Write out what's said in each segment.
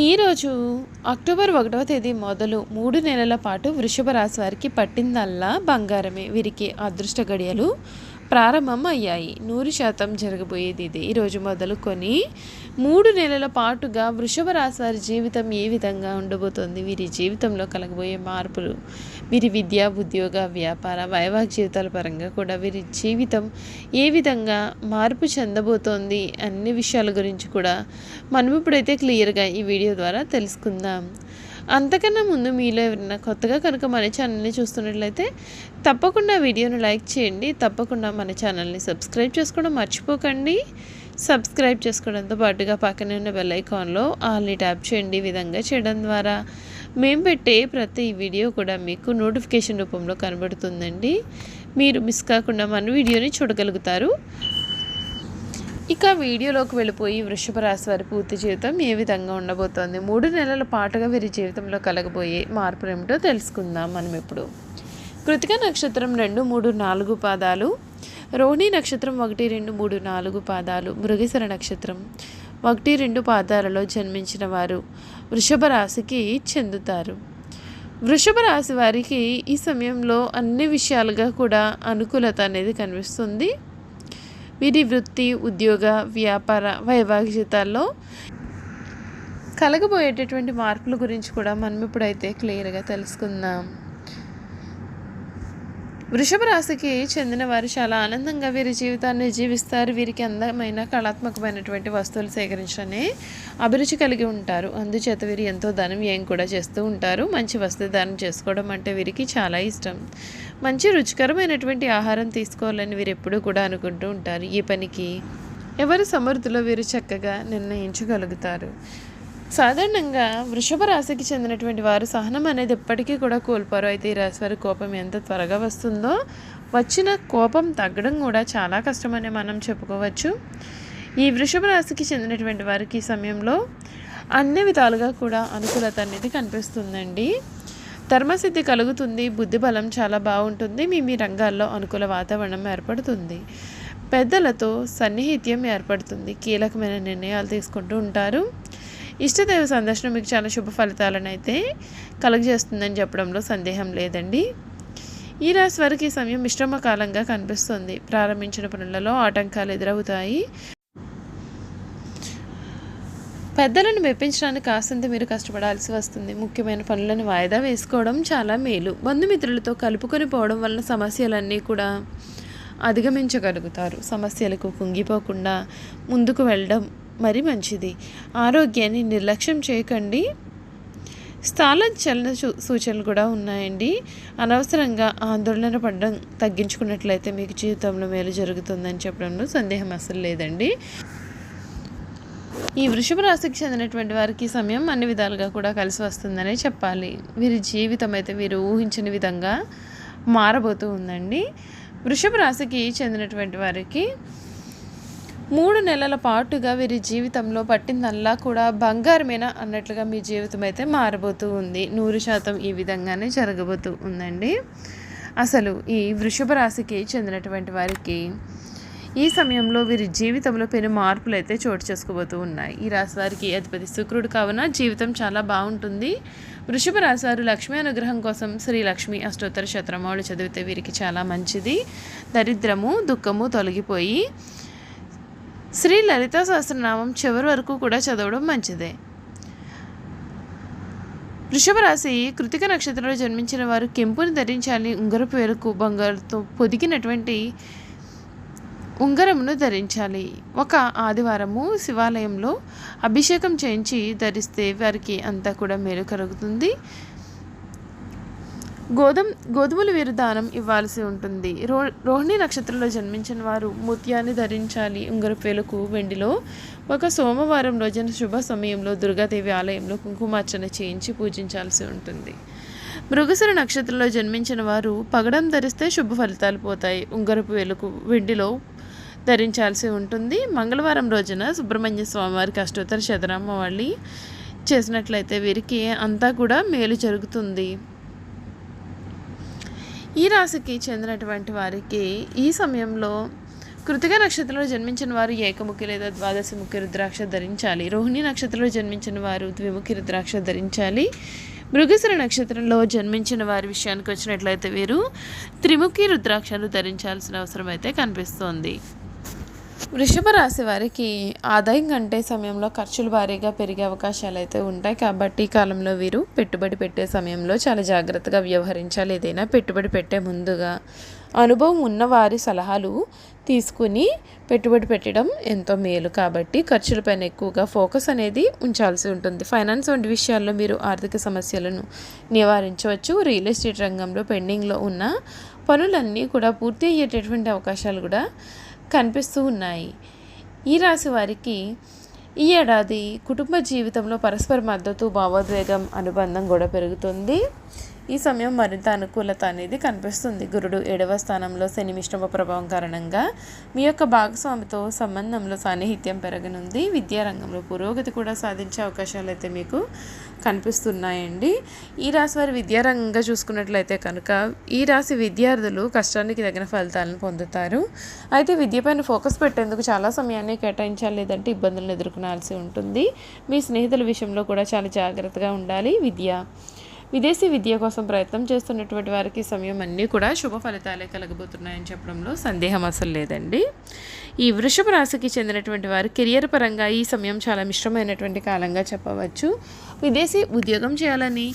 ఈరోజు అక్టోబర్ ఒకటవ తేదీ మొదలు మూడు నెలల పాటు వృషభ రాశి వారికి పట్టిందల్లా బంగారమే. వీరికి అదృష్ట గడియలు. ప్రారంభం అయ్యాయి నూరు శాతం జరగబోయేది ఇది. ఈరోజు మొదలుకొని మూడు నెలల పాటుగా వృషభ రాశి వారి జీవితం ఏ విధంగా ఉండబోతోంది? వీరి జీవితంలో కలగబోయే మార్పులు వీరి విద్య ఉద్యోగ వ్యాపార వైవాహిక జీవితాల పరంగా కూడా వీరి జీవితం ఏ విధంగా మార్పు చెందబోతోంది అన్ని విషయాల గురించి కూడా మనం ఇప్పుడైతే క్లియర్గా ఈ వీడియో ద్వారా తెలుసుకుందాం. అంతకన్నా ముందు మీలో ఎవరైనా కొత్తగా కనుక మన ఛానల్ని చూస్తున్నట్లయితే తప్పకుండా వీడియోను లైక్ చేయండి. తప్పకుండా మన ఛానల్ని సబ్స్క్రైబ్ చేసుకోవడం మర్చిపోకండి. సబ్స్క్రైబ్ చేసుకోవడంతో పాటుగా పక్కనే ఉన్న బెల్ ఐకాన్లో ఆల్ని ట్యాప్ చేయండి. విధంగా చేయడం ద్వారా మేము పెట్టే ప్రతి వీడియో కూడా మీకు నోటిఫికేషన్ రూపంలో కనబడుతుందండి. మీరు మిస్ కాకుండా మన వీడియోని చూడగలుగుతారు. ఇక వీడియోలోకి వెళ్ళిపోయి వృషభ రాశి వారి పూర్తి జీవితం ఏ విధంగా ఉండబోతోంది? మూడు నెలల పాటుగా వీరి జీవితంలో కలగబోయే మార్పులు ఏమిటో తెలుసుకుందాం మనం ఇప్పుడు. కృతిక నక్షత్రం రెండు మూడు నాలుగు పాదాలు. రోహిణి నక్షత్రం ఒకటి రెండు మూడు నాలుగు పాదాలు. మృగేశ్వర నక్షత్రం ఒకటి రెండు పాదాలలో జన్మించిన వారు వృషభ రాశికి చెందుతారు. వృషభ రాశి వారికి ఈ సమయంలో అన్ని విషయాలుగా కూడా అనుకూలత అనేది కనిపిస్తుంది. వీరి వృత్తి ఉద్యోగ వ్యాపార వైవాహిక జీతాల్లో కలగబోయేటటువంటి మార్పుల గురించి కూడా మనం ఇప్పుడైతే క్లియర్గా తెలుసుకుందాం. వృషభ రాశికి చెందిన వారు చాలా ఆనందంగా వీరి జీవితాన్ని జీవిస్తారు. వీరికి అందమైన కళాత్మకమైనటువంటి వస్తువులు సేకరించడమే అభిరుచి కలిగి ఉంటారు. అందుచేత వీరు ఎంతో ధనం వ్యయం కూడా చేస్తూ ఉంటారు. మంచి వస్త్రదానం చేసుకోవడం అంటే వీరికి చాలా ఇష్టం. మంచి రుచికరమైనటువంటి ఆహారం తీసుకోవాలని వీరు ఎప్పుడూ కూడా అనుకుంటూ ఉంటారు. ఈ పనికి ఎవరి సమర్థులో వీరు చక్కగా నిర్ణయించగలుగుతారు? సాధారణంగా వృషభ రాశికి చెందినటువంటి వారు సహనం అనేది ఎప్పటికీ కూడా కోల్పోరు. అయితే ఈ రాశి వారి కోపం ఎంత త్వరగా వస్తుందో వచ్చిన కోపం తగ్గడం కూడా చాలా కష్టమని మనం చెప్పుకోవచ్చు. ఈ వృషభ రాశికి చెందినటువంటి వారికి ఈ సమయంలో అన్ని విధాలుగా కూడా అనుకూలత అనేది కనిపిస్తుందండి. ధర్మసిద్ధి కలుగుతుంది బుద్ధి బలం చాలా బాగుంటుంది మీ మీ రంగాల్లో అనుకూల వాతావరణం ఏర్పడుతుంది. పెద్దలతో సన్నిహిత్యం ఏర్పడుతుంది కీలకమైన నిర్ణయాలు తీసుకుంటూ ఉంటారు. ఇష్టదేవ సందర్శనం మీకు చాలా శుభ ఫలితాలను అయితే కలగజేస్తుందని చెప్పడంలో సందేహం లేదండి. ఈ రాశి వారికి ఈ సమయం మిశ్రమ కాలంగా కనిపిస్తుంది. ప్రారంభించిన పనులలో ఆటంకాలు ఎదురవుతాయి. పెద్దలను మెప్పించడానికి కాస్తంత మీరు కష్టపడాల్సి వస్తుంది. ముఖ్యమైన పనులను వాయిదా వేసుకోవడం చాలా మేలు. బంధుమిత్రులతో కలుపుకొని పోవడం వలన సమస్యలన్నీ కూడా అధిగమించగలుగుతారు. సమస్యలకు కుంగిపోకుండా ముందుకు వెళ్ళడం మరి మంచిది. ఆరోగ్యాన్ని నిర్లక్ష్యం చేయకండి. స్థాన చలన సూచనలు కూడా ఉన్నాయండి. అనవసరంగా ఆందోళన పడడం తగ్గించుకున్నట్లయితే మీకు జీవితంలో మేలు జరుగుతుందని చెప్పడంలో సందేహం అసలు లేదండి. ఈ వృషభ రాశికి చెందినటువంటి వారికి సమయం అన్ని విధాలుగా కూడా కలిసి వస్తుందనే చెప్పాలి. వీరి జీవితం అయితే వీరు ఊహించిన విధంగా మారబోతూ ఉందండి. వృషభ రాశికి చెందినటువంటి వారికి మూడు నెలల పాటుగా వీరి జీవితంలో పట్టిందల్లా కూడా బంగారమేనా అన్నట్లుగా మీ జీవితం అయితే మారబోతూ ఉంది. నూరు శాతం ఈ విధంగానే జరగబోతూ ఉందండి. అసలు ఈ వృషభ రాశికి చెందినటువంటి వారికి ఈ సమయంలో వీరి జీవితంలో పెను మార్పులు అయితే చోటు చేసుకోబోతూ ఉన్నాయి. ఈ రాశి వారికి అధిపతి శుక్రుడు కావున జీవితం చాలా బాగుంటుంది. వృషభ రాశారు లక్ష్మీ అనుగ్రహం కోసం శ్రీ లక్ష్మి అష్టోత్తర శతమాలు చదివితే వీరికి చాలా మంచిది. దరిద్రము దుఃఖము తొలగిపోయి శ్రీ లలితా సహస్రనామం చివరి వరకు కూడా చదవడం మంచిదే. వృషభ రాశి కృతిక నక్షత్రంలో జన్మించిన వారు కెంపుని ధరించాలి ఉంగరపు వేలకు బంగారుతో పొదిగినటువంటి ఉంగరమును ధరించాలి. ఒక ఆదివారము శివాలయంలో అభిషేకం చేయించి ధరిస్తే వారికి అంతా కూడా మేలు కలుగుతుంది. గోధుమ గోధుమలు వీరు దానం ఇవ్వాల్సి ఉంటుంది. రో రోహిణి నక్షత్రంలో జన్మించిన వారు ముత్యాన్ని ధరించాలి. ఉంగరపేలకు వెండిలో ఒక సోమవారం రోజున శుభ సమయంలో దుర్గాదేవి ఆలయంలో కుంకుమార్చన చేయించి పూజించాల్సి ఉంటుంది. మృగశిర నక్షత్రంలో జన్మించిన వారు పగడం ధరిస్తే శుభ ఫలితాలు పోతాయి. ఉంగరపు వేలకు వెండిలో ధరించాల్సి ఉంటుంది. మంగళవారం రోజున సుబ్రహ్మణ్య స్వామివారికి అష్టోత్తర శతనామ వాళ్ళి చేసినట్లయితే వీరికి అంతా కూడా మేలు జరుగుతుంది. ఈ రాశికి చెందినటువంటి వారికి ఈ సమయంలో కృతిక నక్షత్రంలో జన్మించిన వారు ఏకముఖి లేదా ద్వాదశముఖి రుద్రాక్ష ధరించాలి. రోహిణి నక్షత్రంలో జన్మించిన వారు ద్విముఖి రుద్రాక్ష ధరించాలి. మృగశిర నక్షత్రంలో జన్మించిన వారి విషయానికి వచ్చినట్లయితే వీరు త్రిముఖి రుద్రాక్షను ధరించాల్సిన అవసరం అయితే కనిపిస్తోంది. వృషభ రాశి వారికి ఆదాయం కంటే సమయంలో ఖర్చులు భారీగా పెరిగే అవకాశాలు అయితే ఉంటాయి. కాబట్టి ఈ కాలంలో వీరు పెట్టుబడి పెట్టే సమయంలో చాలా జాగ్రత్తగా వ్యవహరించాలి. ఏదైనా పెట్టుబడి పెట్టే ముందుగా అనుభవం ఉన్న వారి సలహాలు తీసుకుని పెట్టుబడి పెట్టడం ఎంతో మేలు. కాబట్టి ఖర్చులపైన ఎక్కువగా ఫోకస్ అనేది ఉంచాల్సి ఉంటుంది. ఫైనాన్స్ వంటి విషయాల్లో మీరు ఆర్థిక సమస్యలను నివారించవచ్చు. రియల్ ఎస్టేట్ రంగంలో పెండింగ్లో ఉన్న పనులన్నీ కూడా పూర్తి అయ్యేటటువంటి అవకాశాలు కూడా కనిపిస్తూ ఉన్నాయి. ఈ రాశి వారికి ఈ ఏడాది కుటుంబ జీవితంలో పరస్పర మద్దతు భావోద్వేగం అనుబంధం కూడా పెరుగుతుంది. ఈ సమయం మరింత అనుకూలత అనేది కనిపిస్తుంది. గురుడు ఏడవ స్థానంలో శని మిశ్రమ ప్రభావం కారణంగా మీ యొక్క భాగస్వామితో సంబంధంలో సాన్నిహిత్యం పెరగనుంది. విద్యారంగంలో పురోగతి కూడా సాధించే అవకాశాలు అయితే మీకు కనిపిస్తున్నాయండి. ఈ రాశి వారి విద్యారంగంగా చూసుకున్నట్లయితే కనుక ఈ రాశి విద్యార్థులు కష్టానికి తగిన ఫలితాలను పొందుతారు. అయితే విద్యపైన ఫోకస్ పెట్టేందుకు చాలా సమయాన్ని కేటాయించాలి లేదంటే ఇబ్బందులను ఎదుర్కొనాల్సి ఉంటుంది. మీ స్నేహితుల విషయంలో కూడా చాలా జాగ్రత్తగా ఉండాలి. విద్య విదేశీ విద్య కోసం ప్రయత్నం చేస్తున్నటువంటి వారికి సమయం అన్నీ కూడా శుభ ఫలితాలే కలగబోతున్నాయని చెప్పడంలో సందేహం అసలు లేదండి. ఈ వృషభ రాశికి చెందినటువంటి వారు కెరియర్ పరంగా ఈ సమయం చాలా మిశ్రమైనటువంటి కాలంగా చెప్పవచ్చు. విదేశీ ఉద్యోగం చేయాలని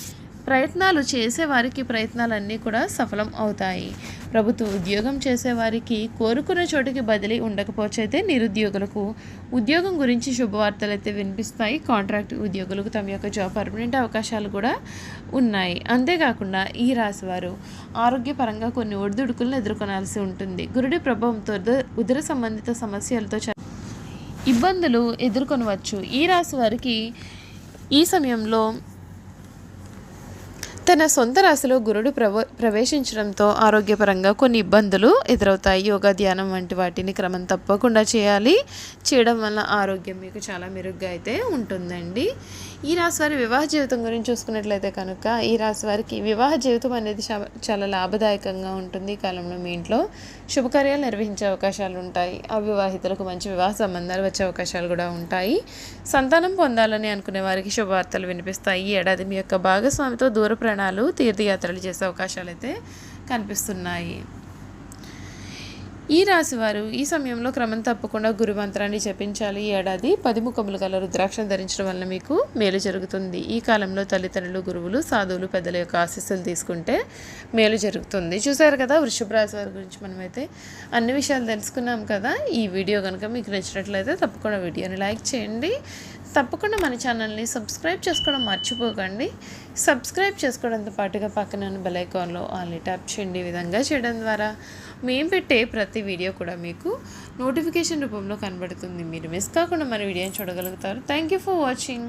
ప్రయత్నాలు చేసేవారికి ప్రయత్నాలన్నీ కూడా సఫలం అవుతాయి. ప్రభుత్వ ఉద్యోగం చేసేవారికి కోరుకున్న చోటుకి బదిలీ ఉండకపోవచ్చు అయితే నిరుద్యోగులకు. ఉద్యోగం గురించి శుభవార్తలు అయితే వినిపిస్తాయి. కాంట్రాక్ట్ ఉద్యోగులకు తమ యొక్క జాబ్ పర్మనెంట్ అవకాశాలు కూడా ఉన్నాయి. అంతేకాకుండా ఈ రాశి వారు ఆరోగ్యపరంగా కొన్ని ఒడిదుడుకులను ఎదుర్కొనాల్సి ఉంటుంది. గురుడి ప్రభావంతో ఉద- ఉదర సంబంధిత సమస్యలతో చ- ఇబ్బందులు ఎదుర్కొనవచ్చు. ఈ రాశి వారికి ఈ సమయంలో తన సొంత రాశిలో గురుడు ప్రవ ప్రవేశించడంతో ఆరోగ్యపరంగా కొన్ని ఇబ్బందులు ఎదురవుతాయి. యోగా ధ్యానం వంటి వాటిని క్రమం తప్పకుండా చేయాలి. చేయడం వల్ల ఆరోగ్యం మీకు చాలా మెరుగ్గా అయితే ఉంటుందండి. ఈ రాశి వారి వివాహ జీవితం గురించి చూసుకున్నట్లయితే కనుక ఈ రాశి వారికి వివాహ జీవితం అనేది చాలా లాభదాయకంగా ఉంటుంది. ఈ కాలంలో మీ ఇంట్లో శుభకార్యాలు నిర్వహించే అవకాశాలు ఉంటాయి. అవివాహితులకు మంచి వివాహ సంబంధాలు వచ్చే అవకాశాలు కూడా ఉంటాయి. సంతానం పొందాలని అనుకునే వారికి శుభవార్తలు వినిపిస్తాయి. ఈ ఏడాది మీ యొక్క భాగస్వామితో దూర ప్రయాణాలు తీర్థయాత్రలు చేసే అవకాశాలు అయితే కనిపిస్తున్నాయి. ఈ రాశివారు ఈ సమయంలో క్రమం తప్పకుండా గురు మంత్రాన్ని జపించాలి. ఈ ఏడాది పదిముఖములు గల రుద్రాక్షను ధరించడం వల్ల మీకు మేలు జరుగుతుంది. ఈ కాలంలో తల్లిదండ్రులు గురువులు సాధువులు పెద్దల యొక్క ఆశీస్సులు తీసుకుంటే మేలు జరుగుతుంది. చూసారు కదా వృషభ రాశి వారి గురించి మనమైతే అన్ని విషయాలు తెలుసుకున్నాం కదా. ఈ వీడియో కనుక మీకు నచ్చినట్లయితే తప్పకుండా వీడియోని లైక్ చేయండి. తప్పకుండా మన ఛానల్ని సబ్స్క్రైబ్ చేసుకోవడం మర్చిపోకండి. సబ్స్క్రైబ్ చేసుకోవడంతో పాటుగా పక్కన బెల్ ఐకాన్లో ఆల్ని ట్యాప్ చేయండి. ఈ విధంగా చేయడం ద్వారా మేము పెట్టే ప్రతి వీడియో కూడా మీకు నోటిఫికేషన్ రూపంలో కనబడుతుంది. మీరు మిస్ కాకుండా మన వీడియోని చూడగలుగుతారు. Thank you for watching